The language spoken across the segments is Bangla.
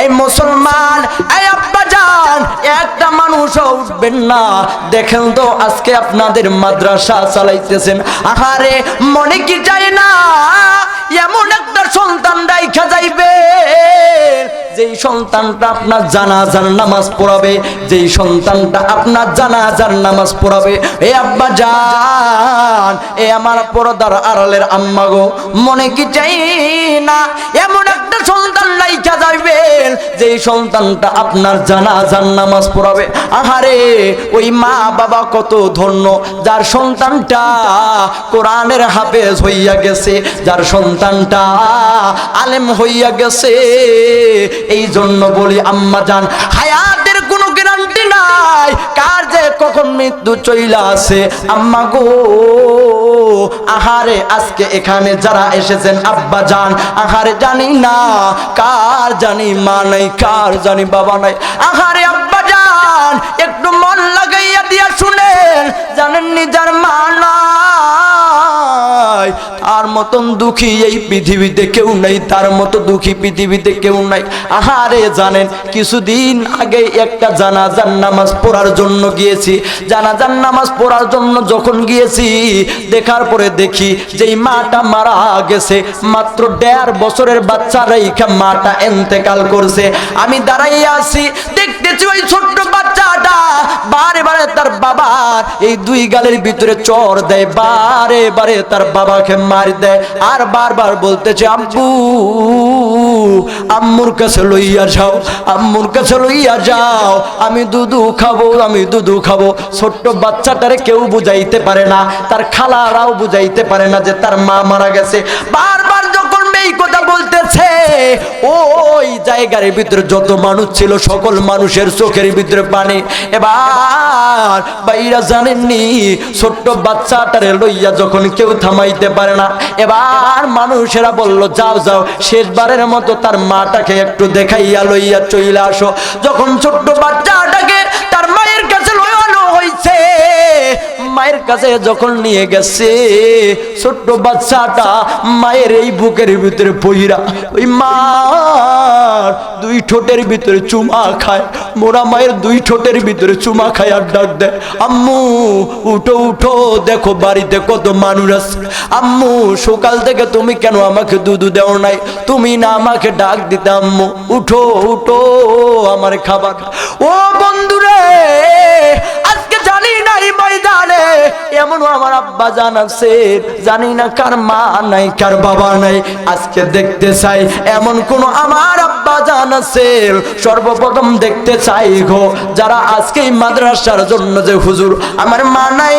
এই মুসলমান, এই আব্বা যান একটা মানুষও উঠবেন না। দেখেন তো, আজকে আপনাদের মাদ্রাসা চালাইতেছেন। আহারে, মনে কি চাই না? এমন একটা সন্তান রাইখা যাইবে। যেই সন্তানটা আপনার জানাজার নামাজ পড়াবে, যেই সন্তানটা আপনার জানাজার নামাজ পড়াবে। এ আব্বা যান এ আমার পরদার আড়ালের আম্মা গো, মনে কি চাই না? এমন একটা সন্তান রাইখা যাইবেন, যেই সন্তানটা আপনার জানাজার নামাজ পড়াবে। আহারে, ওই মা বাবা কত ধন্য, যার সন্তানটা কোরআনের হাফেজ হইয়া গেছে, যার সন্তানটা আলেম হইয়া গেছে এই জন্য বলি, আম্মা জান হায়াতের নাই। কার যে কখন মৃত্যু চইলা আছে আম্মা গো, আহারে, আজকে এখানে যারা এসেছেন, আব্বা জান আহারে জানি না, কার জানি মা নাই, কার জানি বাবা নাই। আহারে আব্বা জান একটু মন লাগাইয়া দিয়া শুনেন জানেন যার মা নাই? তার মতন দুঃখী এই পৃথিবীতে কেউ নাই, তার মতো দুঃখী পৃথিবীতে কেউ নাই। আহারে জানেন, কিছুদিন আগে একটা জানাজার নামাজ পড়ার জন্য গিয়েছি। জানাজার নামাজ পড়ার জন্য যখন গিয়েছি, দেখার পরে দেখি যেই মাটা মারা গেছে, মাত্র দেড় বছরের বাচ্চা রেখা মাটা এন্তেকাল করছে। আমি দাঁড়াইয়া আছি দেখতেছি ওই ছোট্ট বাচ্চাটা। বারে বারে তার বাবা এই দুই গালের ভিতরে চর দেয়, বারে বারে তার বাবাকে মার দেয়। আর বারবার বলতেছে আব্বু আম্মুর কাছে লইয়া যাও, আম্মুর কাছে লইয়া যাও। আমি দুধু খাব, আমি দুধু খাব। ছোট্ট বাচ্চাটারে কেউ বুঝাইতে পারে না। তার খালারাও বুঝাইতে পারে না যে তার মা মারা গেছে। বারবার বলতেছে, ওই জায়গার ভিতরে যত মানুষ ছিল, সকল মানুষের চোখের ভিতরে পানি। এবার বাইরা জানেননি, ছোট্ট বাচ্চাটারে লইয়া যখন কেউ থামাইতে পারে না, এবার মানুষেরা বলল, যাও যাও, শেষবারের মতো তার মাটাকে একটু দেখাইয়া লইয়া চইলে আসো। যখন ছোট্ট বাচ্চাটাকে মায়ের কাছে যখন নিয়ে গেছে, ছোট্ট বাচ্চাটা মায়ের এই বুকের ভিতরে পহিরা ওই মার দুই ঠোঁটের ভিতরে চুমা খায়, মোরা মায়ের দুই ঠোঁটের ভিতরে চুমা খায় আর ডাক দেয়, আম্মু, উঠো উঠো, দেখো বাড়িতে কত মানুষ আছে। আম্মু, সকাল থেকে তুমি কেন আমাকে দুধ দেও নাই? তুমি না আমাকে ডাক দিতে, আম্মু, উঠো উঠো, আমার খাবার ও বন্ধুরে ময়দানে, এমনও আমার আব্বা জান আছে, জানি না কার মা নাই, কার বাবা নাই। আজকে দেখতে চাই, এমন কোন আমার আব্বা জান আছে, সর্বপ্রথম দেখতে চাই গো, যারা আজকে মাদ্রাসার জন্য যে হুজুর, আমার মা নাই।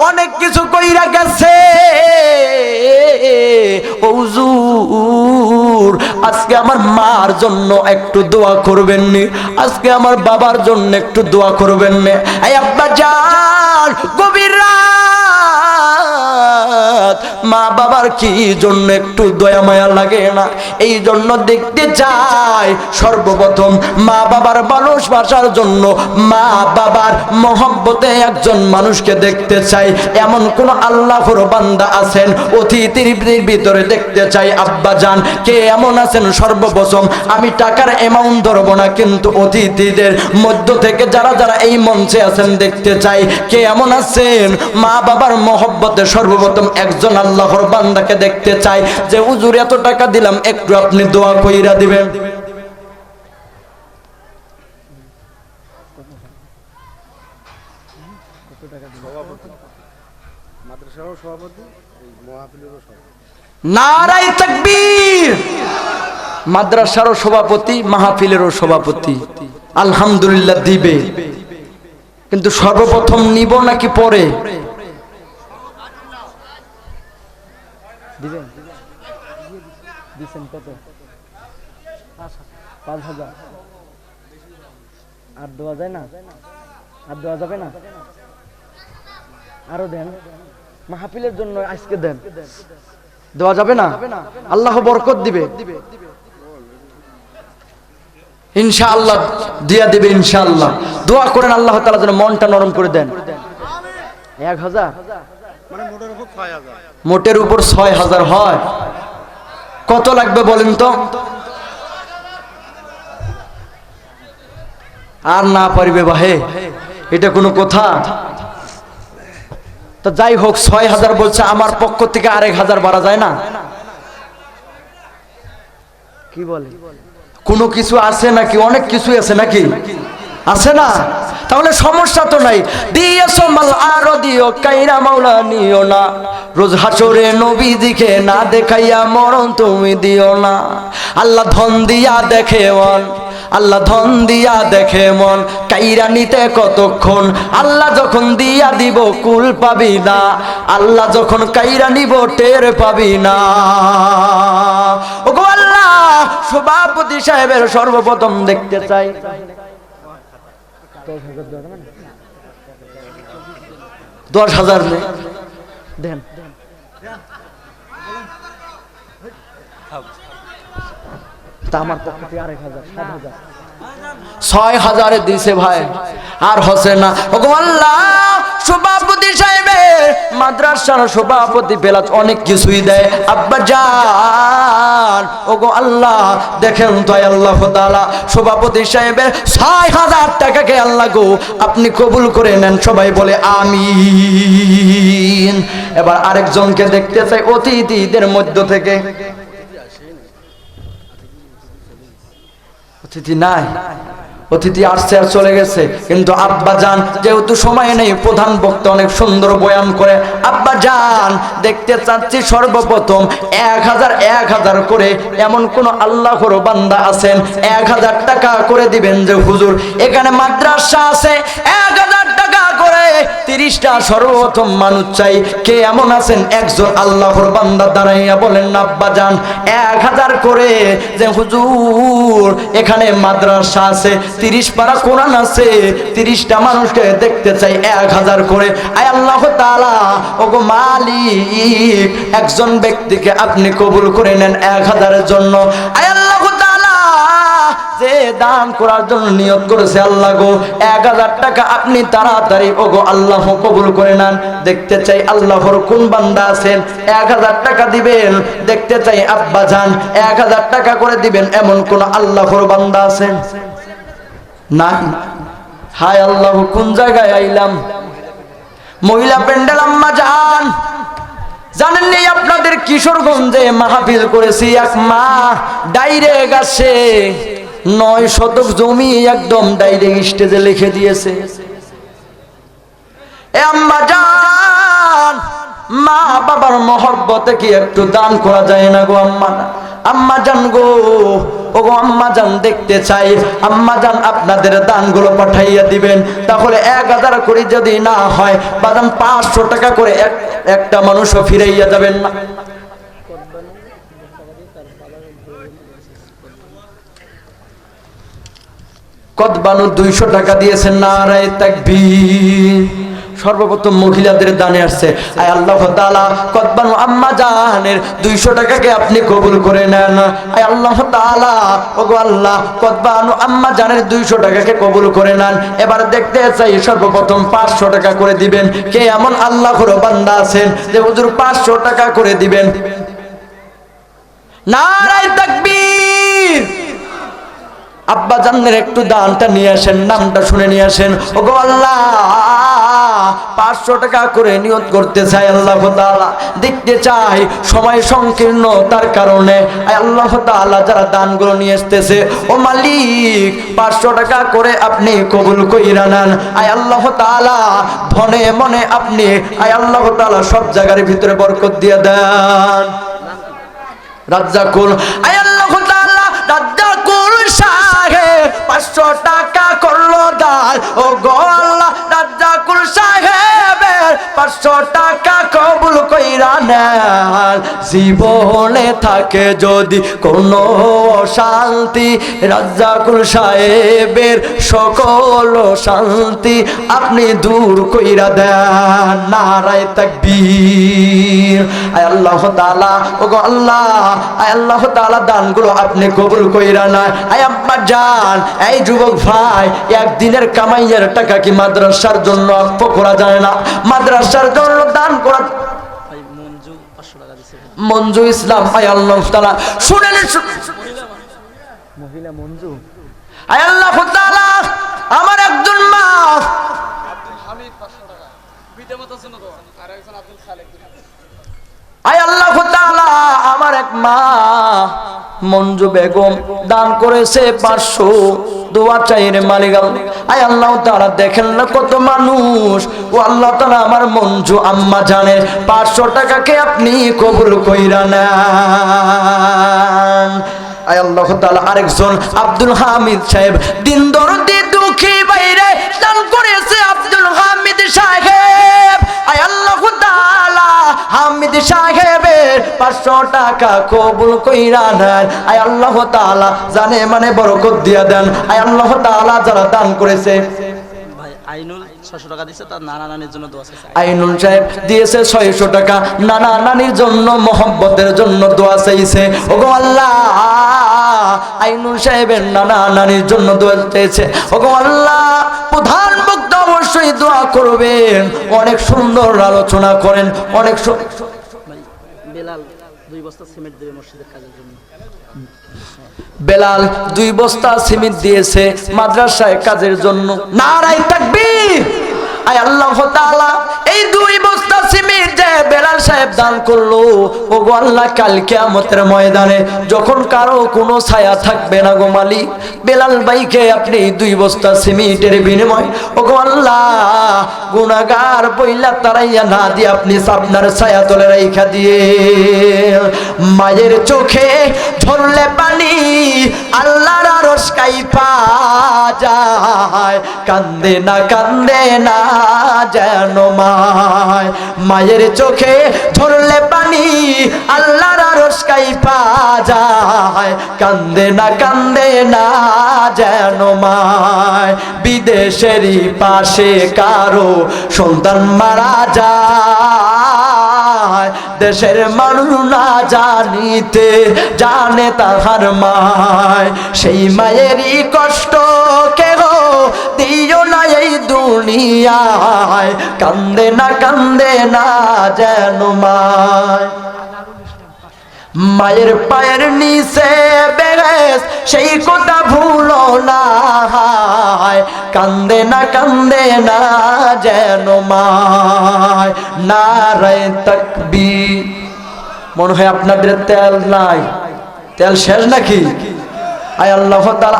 অনেক কিছু কইরা গেছে। আজকে আমার মার জন্য একটু দোয়া করবেন নি আজকে আমার বাবার জন্য একটু দোয়া করবেন নে এই আব্বা যান গভীর রাত মা বাবার কি জন্য একটু দয়া মায়া লাগে না? এই জন্য দেখতে চাই সর্বপ্রথম মা বাবার ভালোবাসার জন্য মা বাবার মহব্বতে একজন মানুষকে দেখতে চাই। এমন কোন আল্লাহর বান্দা আছেন? অতিথির ভিতরে দেখতে চাই, আব্বা যান, কে এমন আছেন? সর্বপ্রথম আমি টাকার অ্যামাউন্ট ধরবো না, কিন্তু অতিথিদের মধ্য থেকে যারা যারা এই মঞ্চে আছেন দেখতে চাই। কে এমন আছেন? মা বাবার মহব্বতে সর্বপ্রথম একজন আল্লাহর বান্দাকে দেখতে চাই যে, হুজুর, এত টাকা দিলাম, একটু আপনি দোয়া কইরা দিবেন। মাদ্রাসারও সভাপতি, মাহফিলেরও সভাপতি। আলহামদুলিল্লাহ দিবে। কিন্তু সর্বপ্রথম নিব নাকি পরে? দিচ্ছেন কত? পাঁচ হাজার। আর দেওয়া যায় না? আর দেওয়া যাবে না? আরও দেন। মাহফিলের জন্য আজকে দেন। দেওয়া যাবে না? আল্লাহ বরকত দিবে। ইনশাআল্লাহ দিয়া দিবে ইনশাআল্লাহ। দোয়া করেন আল্লাহ তাআলা যেন মনটা নরম করে দেন। এক হাজার? মানে হাজার। মোটের উপর ছয় হাজার হয়। কত লাগবে বলেন তো? আর না পারিবে বাহে এটা কোনো কথা? তো যাই হোক ছয় হাজার বলছে আমার পক্ষ থেকে আরেক হাজার বাড়া যায় না? কি বলে? কোনো কিছু আছে নাকি? অনেক কিছু আছে নাকি? আছে না? তাহলে সমস্যা তো নাই। দিয়েছ মাল, আরও দিও, কাইরা মাওলা নিও না। রোজ হাসরে নবী দিকে না দেখাইয়া মরণ তুমি দিও না। আল্লাহ ধন দিয়া দেখে মন, আল্লাহ ধন দিয়া দেখে মন, কাইরা নিতে কতক্ষণ? আল্লাহ যখন দিয়া দিব, কুল পাবি না। আল্লাহ যখন কাইরা নিব, টের পাবি না। ওগো আল্লাহ সভাপতি সাহেবের সর্বপ্রথম দেখতে চাই। দশ হাজার নেই। দেন। তা আমার পক্ষ থেকে আরেক হাজার সাত হাজার। ছয় হাজারে দিছে ভাই। আর হসে না। আল্লাহ, সভাপতি সাহেবের মাদ্রাসার সভাপতি পেলাত অনেক কিছুই দেয়। আব্বা যান ওগো আল্লাহ, দেখেন তো আল্লাহ তাআলা, সভাপতি সাহেবের ছয় হাজার টাকাকে আল্লাহ গো, আপনি কবুল করে নেন। সবাই বলে আমি এবার আরেকজনকে দেখতে চাই, অতিথিদের মধ্য থেকে। অতিথি নাই? অতিথি আসছে আর চলে গেছে। কিন্তু আব্বা যান, যেহেতু সময় নেই, প্রধান বক্তা অনেক সুন্দর বয়ান করে, আব্বা যান, দেখতে চাচ্ছি সর্বপ্রথম এক হাজার এক হাজার করে। এমন কোন আল্লাহর বান্দা আছেন? এক হাজার টাকা করে দিবেন যে হুজুর, এখানে মাদ্রাসা আছে, এক হাজার তিরিশটা সর্বপ্রথম মানুষ চাই, কে এমন আছেন? একজন আল্লাহর বান্দা দাঁড়াইয়া বলেন, আব্বা যান, এক হাজার করে যে হুজুর এখানে মাদ্রাসা আছে, তিরিশ পারা কোরআন আছে, তিরিশটা মানুষকে দেখতে চাই, এক হাজার করে। আয় আল্লাহ তালা ওগো মালিক, একজন ব্যক্তিকে আপনি কবুল করে নেন এক হাজারের জন্য। আয় আল্লাহ যে দান করার জন্য নিয়ত করেছে আল্লাহ গো, এক হাজার টাকা আপনি তাড়াতাড়ি ও গো আল্লাহ কবুল করে নেন। দেখতে চাই আল্লাহর কোন বান্দা আছেন, এক হাজার টাকা দিবেন। দেখতে চাই আব্বা যান, এক হাজার টাকা করে দিবেন, এমন কোন আল্লাহর বান্দা আছেন? নাই। হায় আল্লাহ, কোন জায়গায় আইলাম? মহিলা প্যান্ডেল আম্মা যান। জানেন নি আপনাদের কিশোরগঞ্জে মাহফিল করেছি, এক মা ডাইরেক্ট আছে নয় শতক জমি একদম ডাইরেক্ট স্টেজে লিখে দিয়েছে। মা বাবার মহব্বতে কি একটু দান করা যায় না গো আম্মা? আম্মা জান গো ও আম্মা জান দেখতে চাই। আম্মা জান আপনাদের দানগুলো পাঠাইয়া দিবেন। তাহলে এক হাজার করে যদি না হয়, বাদাম পাঁচশো টাকা করে এক- একটা মানুষও ফিরাইয়া যাবেন না। কদবানু দুইশো টাকা দিয়েছেন নারায় তাকবীর। সর্বপ্রথম মহিলাদের দানে আসছে। আয় আল্লাহ তাআলা, কদবানু আম্মা জানের দুইশো টাকাকে আপনি কবুল করে নেন। আয় আল্লাহ তাআলা, ওগো আল্লাহ, কদবানু আম্মা জানের দুইশো টাকাকে কবুল করে নেন। এবার দেখতে চাই সর্বপ্রথম পাঁচশো টাকা করে দিবেন। কে এমন আল্লাহ আল্লাহর বান্দা আছেন যে হুজুর পাঁচশো টাকা করে দিবেন? নারায় তাকবীর! আব্বা জান্নের একটু দানটা নিয়ে আসেন, নামটা শুনে নিয়ে আসেন। ও গো আল্লাহ, পাঁচশো টাকা করে নিয়ত করতে চাই আল্লাহ দেখতে চাই, সময় সংকীর্ণ তার কারণে। আল্লাহ তাআলা, যারা দানগুলো নিয়ে আসতেছে, ও মালিক, পাঁচশো টাকা করে আপনি কবুল কইরা নেন। আয় আল্লাহ তাআলা, ধনে মনে আপনি, আয় আল্লাহ তাআলা, সব জায়গার ভিতরে বরকত দিয়ে দেন। রাজ্জাকুল, আয় আল্লাহ তাআলা, রাজ্জাকুল সাহেব পাঁচশো টাকা করল দাল। ও গোল্লা রাজ্জাকুল সাহেবের পাঁচশো টাকা কবুল কইরা জীবনে থাকে যদি কোনো শান্তি রাজ্জাকুল সাহেবের সকল শান্তি আপনি দূর কইরা দেন। নারায় তাকবীর। আয় আল্লাহ আল্লাহ, আয় আল্লাহ দানগুলো আপনি কবুল কইরা আয় আব্বা এই যুবক ভাই, একদিনের কামাইয়ের টাকা কি মাদ্রাসার জন্য অক্ষ করা যায় না? মাদ্রাসার জন্য দান করা। মঞ্জু ইসলাম আয় আল্লাহ তাআলা শুনেন মহিলা মঞ্জু। আয় আল্লাহ তাআলা আমার একজন মা। আয় আল্লাহ তাআলা আমার এক মা। মঞ্জু বেগম দান করেছে পাঁচশো। দোয়া চাইরে মালিগাল আয় আল্লাহ তাআলা দেখেন না কত মানুষ। ও আল্লাহ তাআলা আমার মঞ্জু আম্মা জানে পাঁচশো টাকাকে আপনি কবুল কইরা না আয় আল্লাহ তাআলা আরেকজন আব্দুল হামিদ সাহেব দিন দরদি দুঃখী বাইরে দান করেছে আব্দুল হামিদ সাহেব। হামিদ সাহেবের পাঁচশো টাকা কবুল কইরা নেন। আয় আল্লাহ তাআলা জানে মানে বরকত দিয়া দেন। আয় আল্লাহ তাআলা যারা দান করেছে। ভাই আইনুল ছশো টাকা দিচ্ছে তার নানা নানির জন্য দোয়া চাইছে। আইনুল সাহেব দিয়েছে ছয়শো টাকা। নানা নানির জন্য মোহব্বতের জন্য দোয়া চাইছে। ওগো আল্লাহ আইনুল সাহেবের নানা নানির জন্য দোয়া চাইছে। ওগো আল্লাহ প্রধান অবশ্যই দোয়া করবেন। অনেক সুন্দর আলোচনা করেন অনেক বেলাল দুই বস্তা সিমেন্ট দেবে মসজিদের কাজের জন্য। বেলাল দুই বস্তা সিমেন্ট দিয়েছে মাদ্রাসায় কাজের জন্য। নারাই তাকবীর! আয় আল্লাহ এই দুই বস্তা সিমেন্ট যে বেলাল সাহেব দান করল ও গো আল্লাহ কাল কিয়ামতের ময়দানে যখন কারও কোনো ছায়া থাকবে না গো মালিক, বেলাল ভাইকে আপনি দুই বস্তা সিমেন্টের বিনিময় ও গো আল্লাহ, গুনাহগার বইলা তারাইয়া না দিয়ে আপনি আপনার ছায়া তলে রাইখা দিয়ে, মায়ের চোখে ঝরলে পানি আল্লাহর আরশ কাইপা যায়, কান্দে না কান্দে না। যেন মায়। মায়ের চোখে ঝরলে পানি, আল্লাহর আরশ কাইপা যায়। কান্দে না কান্দে না যেন মায়। বিদেশেরই পাশে কারও সন্তান মারা যায়। দেশের মানুষ না জানিতে, জানে তাহার মায়। সেই মায়েরই কষ্ট দুনিয়ায়, কান্দে না কান্দে না যেন মায়। মায়ের পায়ের নিচে বেরেস, সেই কথা ভুলো না কান্দে না কান্দে না যেন মায়। নারায় তকবি মনে হয় আপনাদের তেল নাই। তেল শেষ নাকি? আল্লাহ তার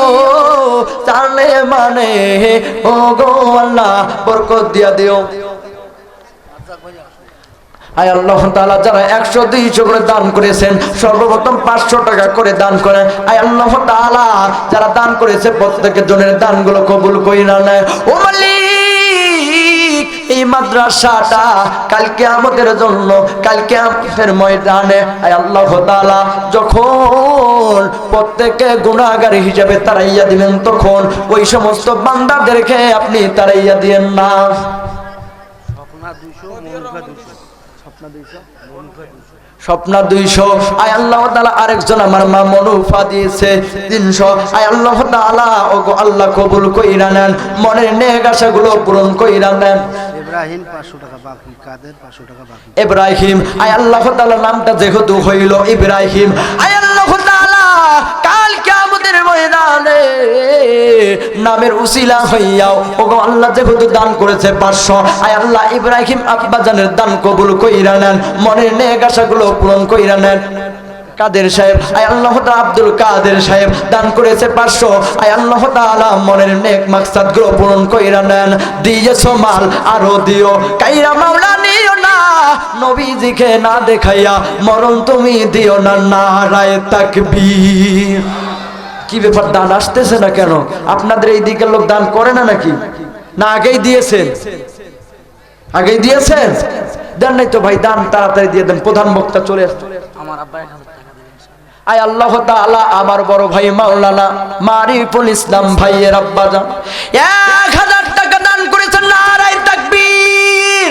ও জানে মানে ও গো আল্লাহ বরকত দিয়া দিও। আয় আল্লাহ তাআলা, যারা একশো দুইশো করে দান করেছেন, সর্বপ্রথম পাঁচশো টাকা করে দান করেন। আয় আল্লাহ তাআলা, যারা দান করেছে, প্রত্যেকের জনের দানগুলো কবুল কইরা নেয়। ও মালিক এই মাদ্রাসাটা কালকে আমাদের জন্য কালকে আমাদের ময়দানে আল্লাহ তাআলা যখন প্রত্যেকে গুণাগার হিসেবে তারাইয়া দিবেন তখন ওই সমস্ত বান্দাদেরকে আপনি তারাইয়া দিয়েন না। স্বপ্না দুইশো আয় আল্লাহ তালা আরেকজন আমার মা মনুফা দিয়েছে তিনশো আয় আল্লাহ তালা ও আল্লাহ কবুল কইরা নেন মনের নেক আশাগুলো পূরণ কইরা নেন। ইব্রাহিম পাঁচশো টাকা, বাকি কাদের পাঁচশো টাকা বাকি? ইব্রাহিম, আয় আল্লাহ তালা নামটা যেহেতু হইল ইব্রাহিম, আয় আল্লাহ তালা কাল আমাদের ময়দানে নামের উসিলা হইয়াও ও গো আল্লাহ যেহেতু দান করেছে পাঁচশো, আয় আল্লাহ ইব্রাহিম আব্বাজানের দান কবুল কইরা নেন, মনের নেক আশাগুলো পূরণ কইরা নেন। কাদের সাহেব? আয় আল্লাহ আব্দুল কাদের সাহেব দান করেছে পাঁচশো। আয় আল্লাহ তাআলা মনের নেক মাকসাদগুলো পূরণ কইরা নেন। দিয়েছ মাল আরও দিও। কাইরা মাওলা নিও না, নবীজিকে না দেখাইয়া মরণ তুমি দিও না, নারায় তাকবীর। কি ব্যাপার, দান আসতেছে না কেন? আপনাদের এই দিকের লোক দান করে না নাকি? না, আগেই দিয়েছেন। আগেই দিয়েছেন? দেন নাই তো ভাই, দান তাড়াতাড়ি দিয়ে দেন। প্রধান বক্তা চলে আসছে। আমার আব্বা এক হাজার টাকা দেবেন আয় আল্লাহ তাআলা আমার বড় ভাই মাওলানা মারিফুল ইসলাম ভাইয়ের আব্বা যান এক হাজার টাকা দান করেছেন নারায় তাকবীর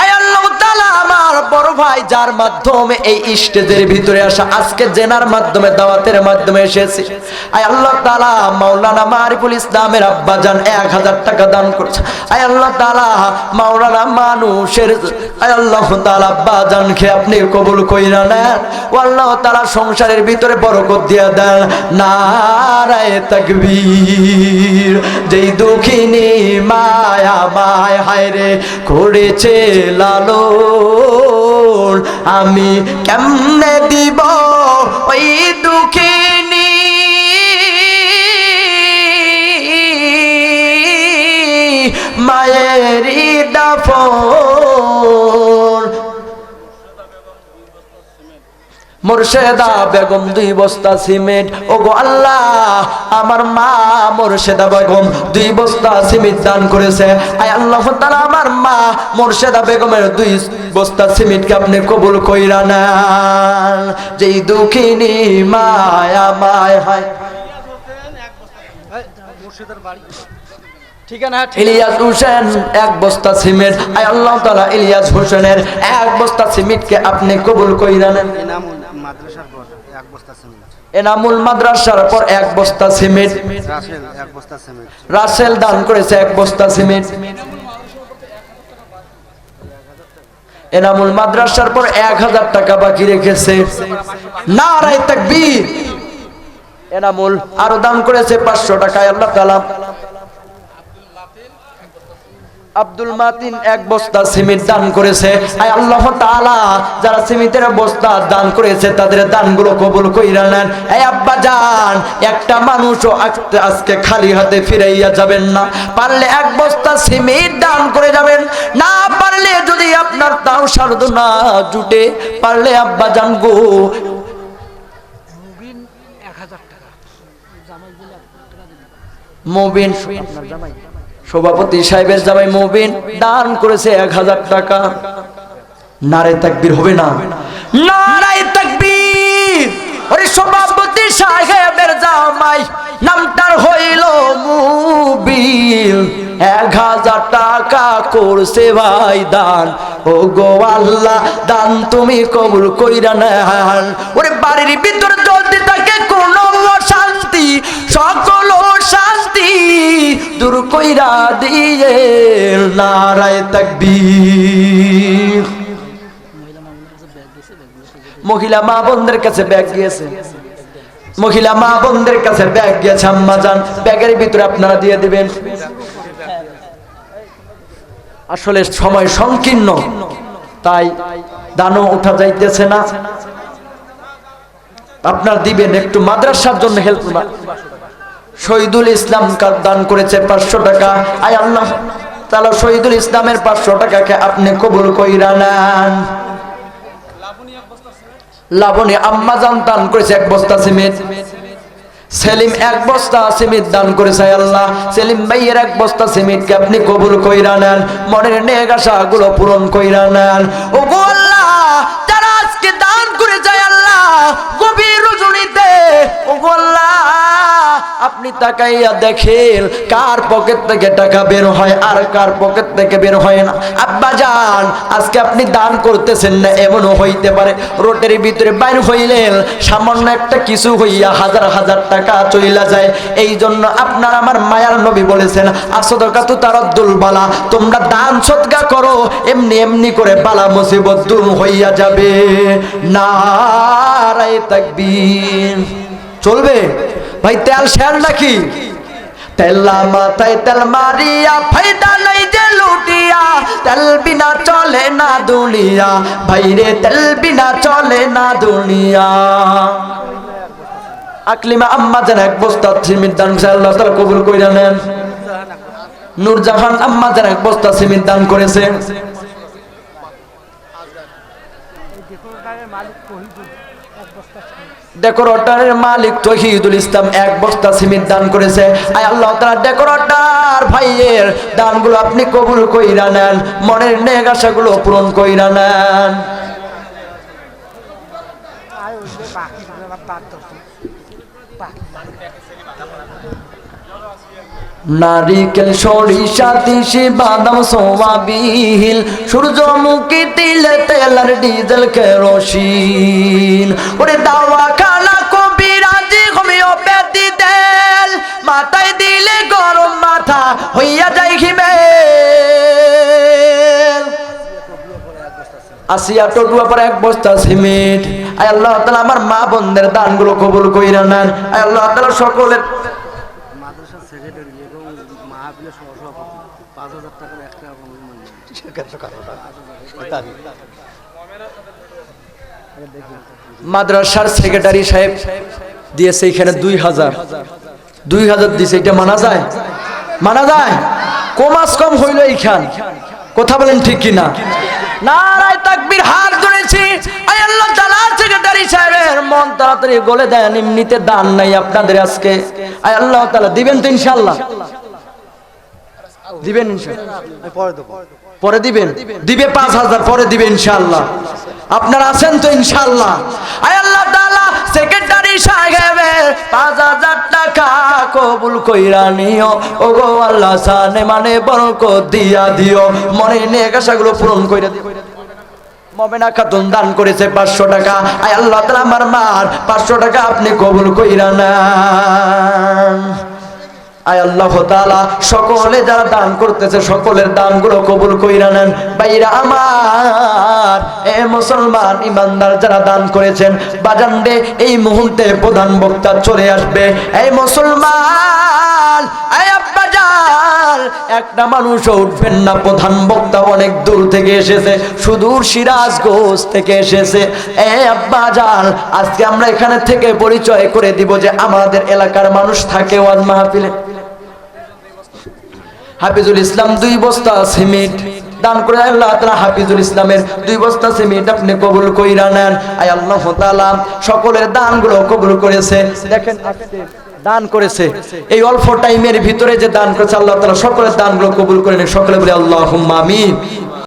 আয় আল্লাহ তাআলা আমার বড় ভাই, যার মাধ্যমে এই স্টেজের ভিতরে আসা, আজকে জেনার মাধ্যমে, দাওয়াতের মাধ্যমে এসেছে। আয় আল্লাহ তাআলা, মাওলানা মারিফুল ইসলামের আব্বা জান এক হাজার টাকা দান করছে। আয় আল্লাহ তাআলা, মাওলানা মানুষের, আয় আল্লাহ তাআলা আব্বা জানকে আপনি কবুল কইরা নেন। ও আল্লাহ তাআলা সংসারের ভিতরে বরকত দিয়া দেন। নারায়ে তাকবীর, যেই দুঃখিনী মায়া মায় হায় রে, করেছে লালন আমি কেমনে দিব ওই দুঃখিনী? মায়েরি দাফন মোরশেদা বেগম দুই বস্তা সিমেন্ট। ও গো আল্লাহ আমার মা মোরশেদা বেগম দুই বস্তা সিমেন্ট দান করেছে। আয় আল্লাহ তাআলা আমার মা মোরশেদা বেগমের দুই বস্তা সিমেন্টকে আপনি কবুল কইরা নেন। যেই দুঃখিনী মায়া মায় হায়। মুর্শিদের বাড়ি ইলিয়াস হোসেন এক বস্তা সিমেন্ট। আয় আল্লাহ তাআলা ইলিয়াস হোসেনের এক বস্তা সিমেন্টকে আপনি কবুল কইরা নেন। এনামুল মাদ্রাসার পর এক বস্তা সিমেন্ট। রাসেল দান করেছে এক বস্তা সিমেন্ট। এনামুল মাদ্রাসার পর এক হাজার টাকা বাকি রেখেছে। না রায় তাকবীর। এনামুল আরও দান করেছে পাঁচশো টাকায় আল্লাহ তালা আব্দুল মাতিন এক বস্তা সিমেন্ট দান করেছে। আয় আল্লাহ তাআলা যারা সিমেন্টের বস্তা দান করেছে তাদের দানগুলো কবুল কইরা নেন। এই আব্বা জান একটা মানুষও আজকে- খালি হাতে ফিরাইয়া যাবেন না। পারলে এক বস্তা সিমেন্ট দান করে যাবেন। না পারলে যদি আপনার তাও সারদ না জুটে পারলে আব্বা জান গো। মুবিন সভাপতি সাহেবের জামাই মুবিন দান করেছে এক হাজার টাকা। নারে তাকবীর হবে না? নারায় ওরে সভাপতি সাহেবের জামাই, নামটার হইল এক হাজার টাকা করছে ভাই দান। ও গো আল্লাহ, দান তুমি কবুল কইরা নেন ওরে বাড়ির ভিতরে যদি থাকে কোনো অশান্তি, সকল শান্তি দূর কইরা দিয়ে নারায় তাকবীর। মহিলা মা বোনদের কাছে ব্যাগ গিয়েছে মহিলা মা বোনদের কাছে ব্যাগ গিয়েছে আম্মা যান, ব্যাগের ভিতরে আপনারা দিয়ে দিবেন। আসলে সময় সংকীর্ণ, তাই দানও উঠা যাইতেছে না। আপনার দিবেন একটু মাদ্রাসার জন্য হেল্প শহীদুল ইসলাম দান করেছে পাঁচশো টাকা? আয় আল্লাহ, তাহলে শহীদুল ইসলামের পাঁচশো টাকাকে আপনি কবুল কইরা নেন। লাবণী আম্মা জান দান করেছে এক বস্তা সিমেন্ট। সেলিম এক বস্তা সিমিত দান করেছে, আল্লাহ। সেলিম ভাইয়ের এক বস্তা সিমেন্টকে আপনি কবুল কইরা নেন, মনের নেক আশাগুলো পূরণ কইরা নেন। ও আল্লাহ, যারা আজকে দান করে যায় আল্লাহ, গভীর রজনীতে ও আল্লাহ, আপনি তাকাইয়া দেখেন, কার পকেট থেকে টাকা বের হয় আর কার পকেট থেকে বের হয় না। আব্বা যান আজকে আপনি দান করতেছেন না, এমনও হইতে পারে। রোটের ভিতরে বাইর হইলেন, সামান্য একটা কিছু হইয়া হাজার হাজার টাকা চইলা যায়। এই জন্য আপনার আমার মায়ার নবী বলেছেন আসদকা তু তারদ্দুল বালা, তোমরা দান সৎকা করো, এমনি এমনি করে বালা মুসিবত দূর হইয়া যাবে। নারায় তাকবীর। চলবে? ভাই, তেল শেয়ার নাকি? তেলা মাথায় তেল মারিয়া ফায়দা নাই যে লুটিয়া। তেল বিনা চলে না দুনিয়া, ভাইরে, তেল বিনা চলে না দুনিয়া। আকলিমা আম্মা যেন এক বস্তা সিমির দান আল্লাহ তাআলা কবুল কইরা নেন। নূরজাহান আম্মা যেন এক বস্তা সিমির দান করেছে। ডেকোরেটরের মালিক তহিদুল ইসলাম এক বস্তা সিমেন্ট দান করেছে। আয় আল্লাহ তাআলা ডেকোরেটর ভাইয়ের দানগুলো আপনি কবুল কইরা নেন, মনের নেক পূরণ কইরা নেন। নারিকেল, সরিষা, তিসি, বাদাম সোয়াবিল সূর্যমুখী তিলে তেলার ডিজেল কেরোসিন। ওরে দাওয়া খানা কবিরাজি হোমিওপ্যাথি তেল মাথায় দিলে গরম মাথা হইয়া যায় হিমেল। আসিয়া টটুয়া পরে এক বস্তা সিমেন্ট। আয় আল্লাহ তাআলা আমার মা বোনদের দানগুলো কবুল কইরা নেন। আয় আল্লাহ তাআলা সকলের মাদ্রাসার সেক্রেটারি এবং মাহফিলের সহসভাপতি পাঁচ হাজার টাকার এক টাকা মাদ্রাসার সেক্রেটারি সাহেব দিয়েছে এখানে দুই হাজার। দুই হাজার দিয়েছে, এটা মানা যায়? মানা যায়? কমাস কম হইল এইখান। কথা বলেন ঠিক কিনা? আল্লাহ সেক্রেটারি সাহেবের মন তাড়াতাড়ি এমনিতে দান নাই আজকে। আল্লাহ দিবেন তো ইনশাআল্লাহ। দিবেন ইনশাআল্লাহ। পরে দিবেন? দিবে পাঁচ হাজার, পরে দিবে ইনশাআল্লাহ। আপনারা আছেন তো ইনশাল্লাহ আয় আল্লাহ তাআলা, সেক্রেটারি সাহেবের পাঁচ হাজার টাকা কবুল কইরা নিও। ও গো আল্লাহ সানে মানে বরকত দিয়া দিও। মনে নেকাশাগুলো পূরণ কইরা দিও। মমেনা খাতুন দান করেছে পাঁচশো টাকা। আয় আল্লাহ তাআলা আমার মার পাঁচশো টাকা আপনি কবুল কইরা নেন। আয় আল্লাহ সকলে যারা দান করতেছে, সকলের দানগুলো কবুল কইরা নেন। বাইরা আমার, এ মুসলমান ইমানদার যারা দান করেছেন, বাজান এই মুহূর্তে প্রধান বক্তা চলে আসবে। এই মুসলমান একটা মানুষও উঠবেন না, প্রধান বক্তা অনেক দূর থেকে এসেছে, সুদূর সিরাজগঞ্জ থেকে এসেছে। এ আব্বাজান আজকে আমরা এখানে থেকে পরিচয় করে দিব যে আমাদের এলাকার মানুষ থাকে ওয়াজ মাহফিলে। হাফিজুল ইসলাম দুই বস্তা সিমেন্ট দান করে আল্লাহ তাআলা হাফিজুল ইসলামের দুই বস্তা সিমেন্ট আপনি কবুল কইরা নেন। আয় আল্লাহ তাআলা সকলের দানগুলো কবুল করেছে। দেখেন দান করেছে। এই অল্প টাইমের ভিতরে যে দান করেছে, আল্লাহ তালা সকলের দানগুলো কবুল করে সকলে বলে আল্লাহ আমিন।